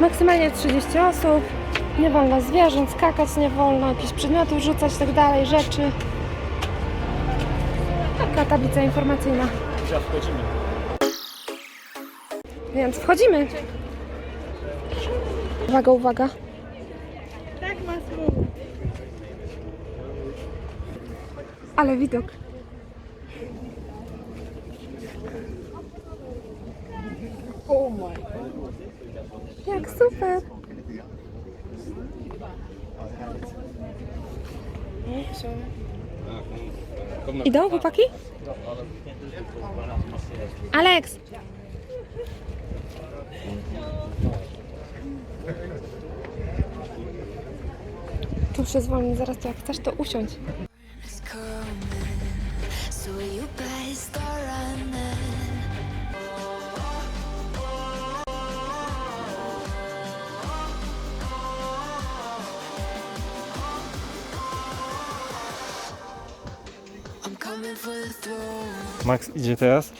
Maksymalnie 30 osób. Nie wolno zwierząt, skakać nie wolno, jakieś przedmiotów rzucać, tak dalej, rzeczy. Taka tablica informacyjna. Teraz wchodzimy. Więc wchodzimy. Uwaga, uwaga. Tak ma. Ale widok. Oh my. Jak super. Idą chłopaki? Alex! Tu się zwolni, zaraz jak chcesz to usiądź. Max idzie teraz.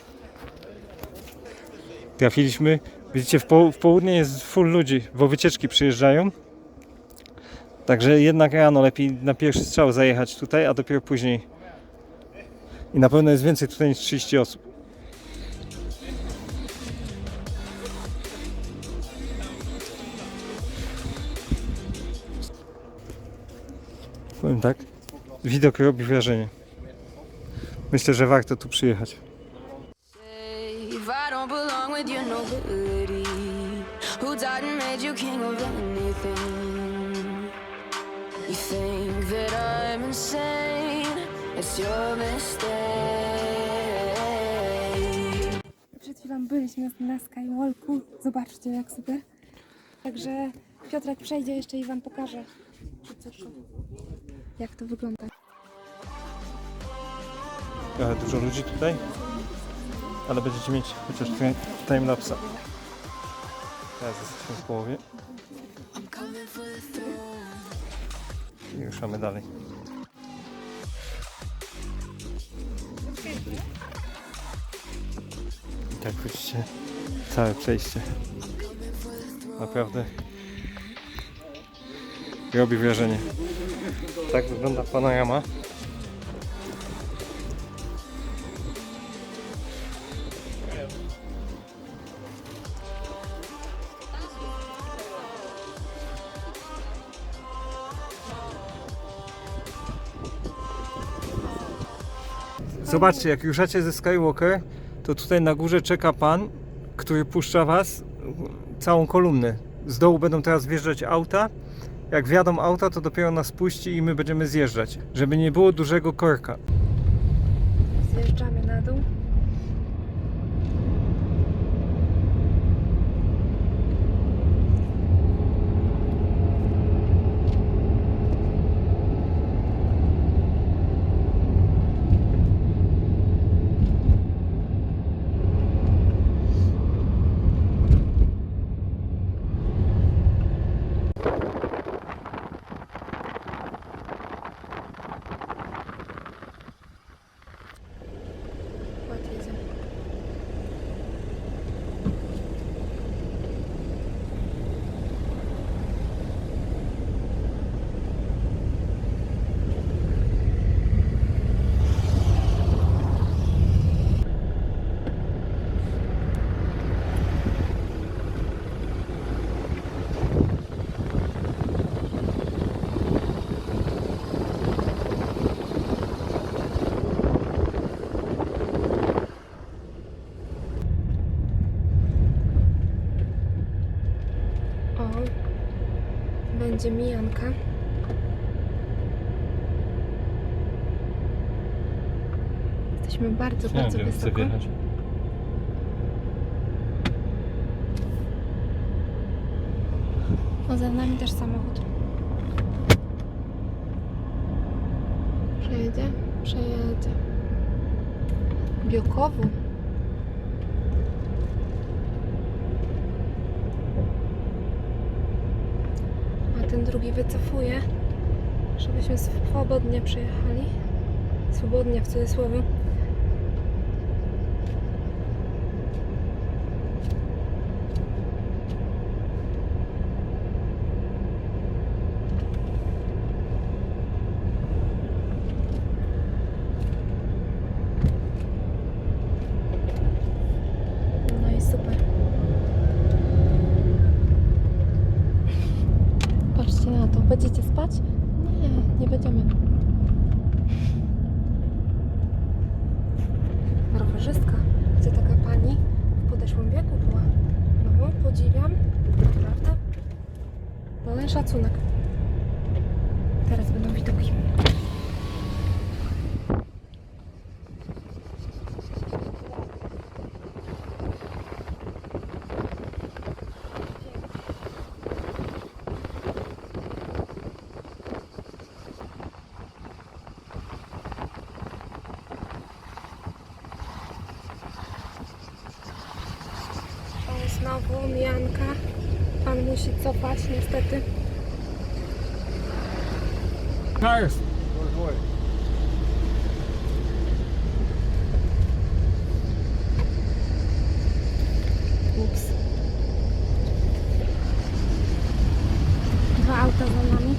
Trafiliśmy. Widzicie, w, po, w południe jest full ludzi, bo wycieczki przyjeżdżają. Także jednak rano lepiej na pierwszy strzał zajechać tutaj, a dopiero później. I na pewno jest więcej tutaj niż 30 osób. Powiem tak, widok robi wrażenie. Myślę, że warto tu przyjechać. Przed chwilą byliśmy na Skywalku. Zobaczcie jak super. Także Piotrek przejdzie jeszcze i Wam pokaże jak to wygląda. Dużo ludzi tutaj, ale będziecie mieć chociaż timelapsa. Teraz jesteśmy w połowie i ruszamy dalej. I tak widzicie całe przejście. Naprawdę robi wrażenie. Tak wygląda panorama. Zobaczcie, jak ruszacie ze Skywalker, to tutaj na górze czeka pan, który puszcza was całą kolumnę. Z dołu będą teraz wjeżdżać auta. Jak wjadą auta, to dopiero nas puści i my będziemy zjeżdżać, żeby nie było dużego korka. Zjeżdżamy na dół. Będzie mijanka. Jesteśmy bardzo, bardzo wysoko. O, za nami też samochód. Przejedzie? Przejedzie. Biokowu. A ten drugi wycofuje, żebyśmy swobodnie przejechali. Swobodnie w cudzysłowie. Nie, nie będziemy. Rowerzystka. Gdzie taka pani w podeszłym wieku była. No, podziwiam. Naprawdę. Pełen szacunek. Teraz będą widoki. Znowu mijanka. Pan musi cofać niestety. Tak jest. Ups. Dwa auta za nami.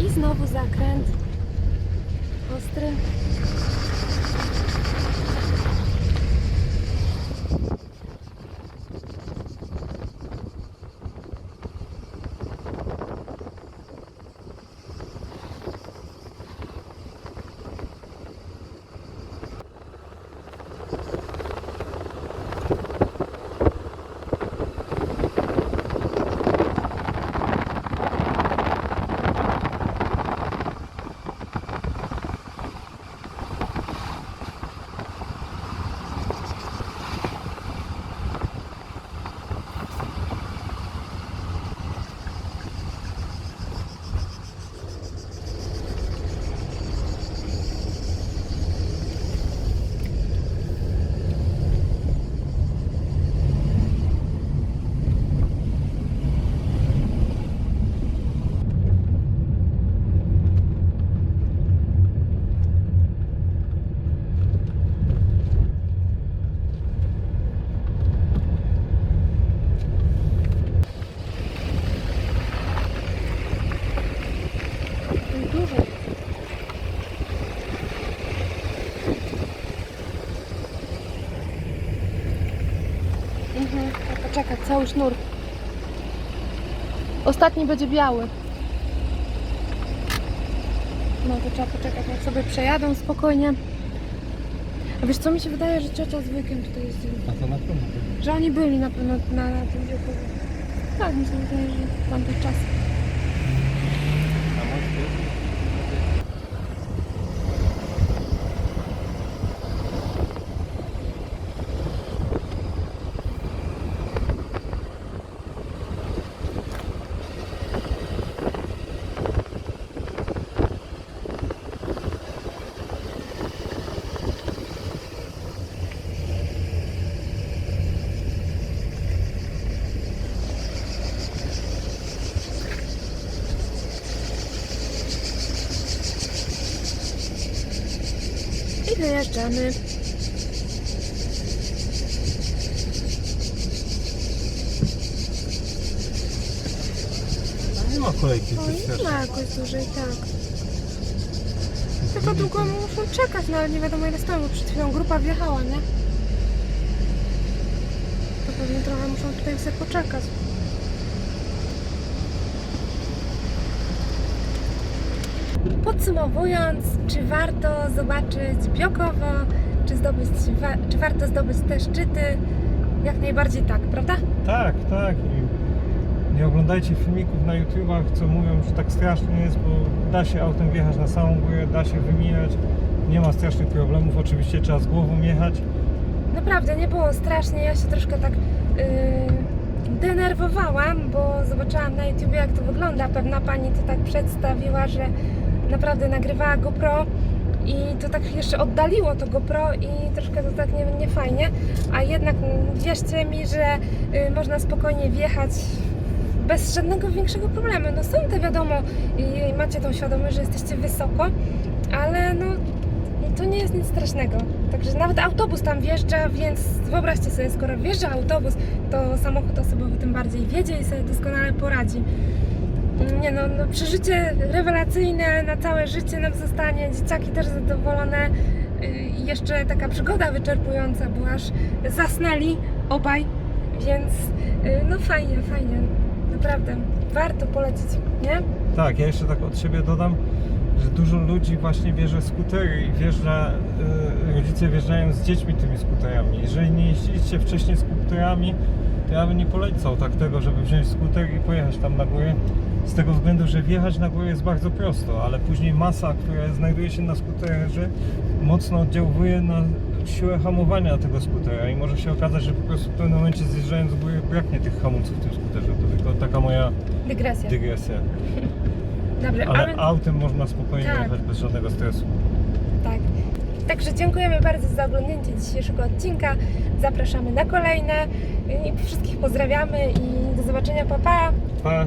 I znowu zakręt. Ostry. Dużo. Mhm, to poczekać, cały sznur. Ostatni będzie biały. No to trzeba poczekać, jak sobie przejadą spokojnie. A wiesz co, mi się wydaje, że ciocia z wujkiem tutaj jeździli. A to na pewno. Że oni byli na pewno na, na tym wieku. Tak, mi się wydaje, że tamtych czasach. I wyjeżdżamy. Nie ma kolejki O, nie ma jakoś dłużej, tak. Tylko długo muszą czekać, no ale nie wiadomo ile stoją, bo przed chwilą grupa wjechała, nie? To pewnie trochę muszą tutaj sobie poczekać. Podsumowując, czy warto zobaczyć Biokowo, czy, zdobyć, czy warto zdobyć te szczyty? Jak najbardziej tak, prawda? Tak, tak. I nie oglądajcie filmików na YouTubach, co mówią, że tak strasznie jest, bo da się autem wjechać na samą górę, da się wymijać. Nie ma strasznych problemów. Oczywiście trzeba z głową jechać. Naprawdę nie było strasznie. Ja się troszkę tak yy, denerwowałam, bo zobaczyłam na YouTube jak to wygląda. Pewna pani to tak przedstawiła, że naprawdę nagrywała GoPro i to tak jeszcze oddaliło to GoPro i troszkę to tak nie, nie a jednak wierzcie mi, że y, można spokojnie wjechać bez żadnego większego problemu. No są te wiadomo i macie tą świadomość, że jesteście wysoko, ale no to nie jest nic strasznego. Także nawet autobus tam wjeżdża, więc wyobraźcie sobie, skoro wjeżdża autobus, to samochód osobowy tym bardziej wiedzie i sobie doskonale poradzi. Nie no, no przeżycie rewelacyjne na całe życie nam zostanie, dzieciaki też zadowolone i jeszcze taka przygoda wyczerpująca, bo aż zasnęli obaj, więc yy, no fajnie, fajnie, naprawdę warto polecić, nie? Tak, ja jeszcze tak od siebie dodam, że dużo ludzi właśnie bierze skutery i wjeżdża, y, rodzice wjeżdżają z dziećmi tymi skuterami. Jeżeli nie jeździliście wcześniej skuterami, to ja bym nie polecał tak tego, żeby wziąć skuter i pojechać tam na górę. Z tego względu, że wjechać na górę jest bardzo prosto, ale później masa, która znajduje się na skuterze, mocno oddziałuje na siłę hamowania tego skutera i może się okazać, że po prostu w pewnym momencie zjeżdżając z góry braknie tych hamulców w tym skuterze. To tylko taka moja Dygresja. dygresja. Dobrze, Ale ale autem można spokojnie Tak. jechać bez żadnego stresu. tak. Także dziękujemy bardzo za oglądnięcie dzisiejszego odcinka. Zapraszamy na kolejne i wszystkich pozdrawiamy i do zobaczenia, pa pa! Pa!